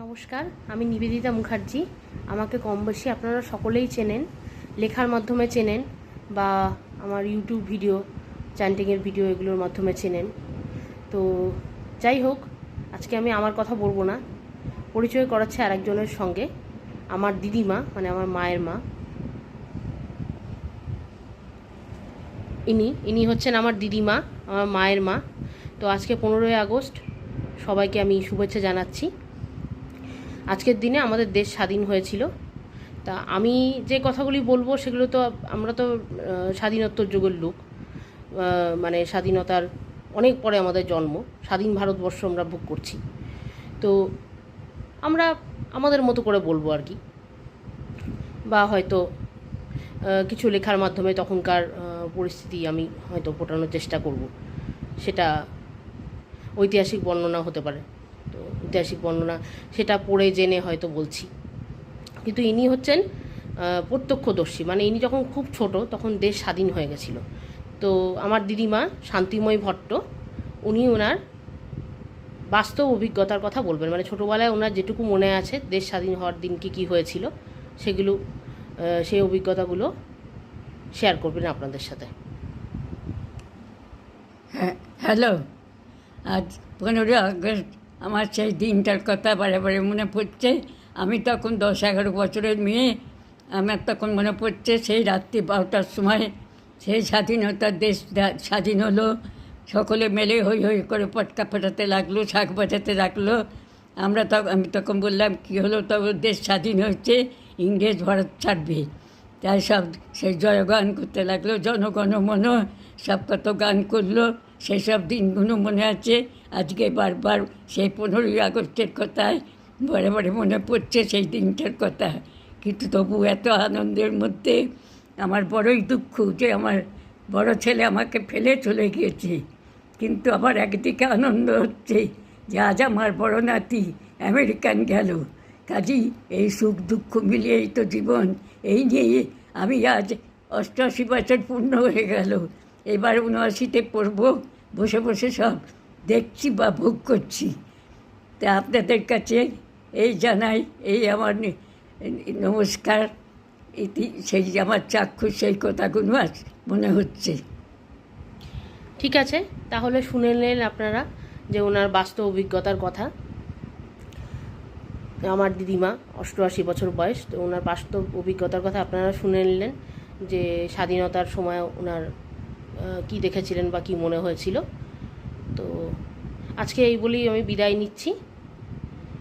নমস্কার, আমি নিবেদিতা মুখার্জি। আমাকে কম বেশি আপনারা সকলেই চেনেন, লেখার মাধ্যমে চেনেন বা আমার ইউটিউব ভিডিও চ্যান্টিংয়ের ভিডিও এগুলোর মাধ্যমে চেনেন। তো যাই হোক, আজকে আমি আমার কথা বলব না, পরিচয় করাচ্ছে আরেকজনের সঙ্গে, আমার দিদিমা মানে আমার মায়ের মা। ইনি ইনি হচ্ছেন আমার দিদিমা, আমার মায়ের মা। তো আজকে পনেরোই আগস্ট, সবাইকে আমি শুভেচ্ছা জানাচ্ছি। আজকের দিনে আমাদের দেশ স্বাধীন হয়েছিল। তা আমি যে কথাগুলি বলব সেগুলো তো আমরা তো স্বাধীনোত্তর যুগের লোক। মানে স্বাধীনতার অনেক পরে আমাদের জন্ম। স্বাধীন ভারতবর্ষ আমরা ভোগ করছি। তো আমরা আমাদের মতো করে বলব আর কি। বা হয়তো কিছু লেখার মাধ্যমে তখনকার পরিস্থিতি আমি হয়তো ফোটানোর চেষ্টা করব। সেটা ঐতিহাসিক বর্ণনা হতে পারে। ঐতিহাসিক বর্ণনা সেটা পড়ে, জেনে হয়তো বলছি। কিন্তু ইনি হচ্ছেন প্রত্যক্ষদর্শী। মানে ইনি যখন খুব ছোট, তখন দেশ স্বাধীন হয়ে গেছিল। তো আমার দিদিমা শান্তিময় ভট্ট, উনি ওনার বাস্তব অভিজ্ঞতার কথা বলবেন। মানে ছোটোবেলায় ওনার যেটুকু মনে আছে, দেশ স্বাধীন হওয়ার দিন কি, কী হয়েছিল, সেগুলো সেই অভিজ্ঞতাগুলো শেয়ার করবেন আপনাদের সাথে। হ্যাঁ হ্যালো। আজ পনেরোই আগস্ট আমার সেই দিনটার কথা বারে বারে মনে পড়ছে। আমি তখন দশ এগারো বছরের মেয়ে। আমার তখন মনে পড়ছে সেই রাত্রি বারোটার সময় সেই স্বাধীনতার দেশ স্বাধীন হলো। সকলে মেলে হই হই করে পটকা ফোটাতে লাগল, শাক বাজাতে লাগল। আমরা তখন আমি তখন বললাম, কী হলো? তবে দেশ স্বাধীন হয়েছে, ইংরেজ ভারত ছাড়বে। তাই সব সেই জয়গান করতে লাগল, জনগণ মন সব কত গান করল, সেই সব দিনগুলো মনে আছে। আজকে বারবার সেই পনেরোই আগস্টের কথায় বারে বারে মনে পড়ছে সেই দিনটার কথা। কিন্তু তবু এত আনন্দের মধ্যে আমার বড়ই দুঃখ যে আমার বড় ছেলে আমাকে ফেলে চলে গিয়েছে। কিন্তু আমার একদিকে আনন্দ হচ্ছে যে আজ আমার বড় নাতি আমেরিকান গেল। কাজী এই সুখ দুঃখ মিলিয়েই তো জীবন, এই নিয়ে আমি আজ অষ্টআশি বছর পূর্ণ হয়ে গেল। এবার উনআশিতে পড়ব। বসে বসে সব দেখছি বা ভোগ করছি। তা আপনাদের কাছে এই জানাই, এই আমার নমস্কার। ইতি সেই আমার চাক্ষুষ, সেই কথাগুলো আজ মনে হচ্ছে। ঠিক আছে, তাহলে শুনে নিলেন আপনারা যে ওনার বাস্তব অভিজ্ঞতার কথা। আমার দিদিমা, অষ্টআশি বছর বয়স, তো ওনার বাস্তব অভিজ্ঞতার কথা আপনারা শুনে নিলেন যে স্বাধীনতার সময় ওনার কি দেখেছিলেন বা কি মনে হয়েছিল। তো আজকে এই বলেই আমি বিদায় নিচ্ছি।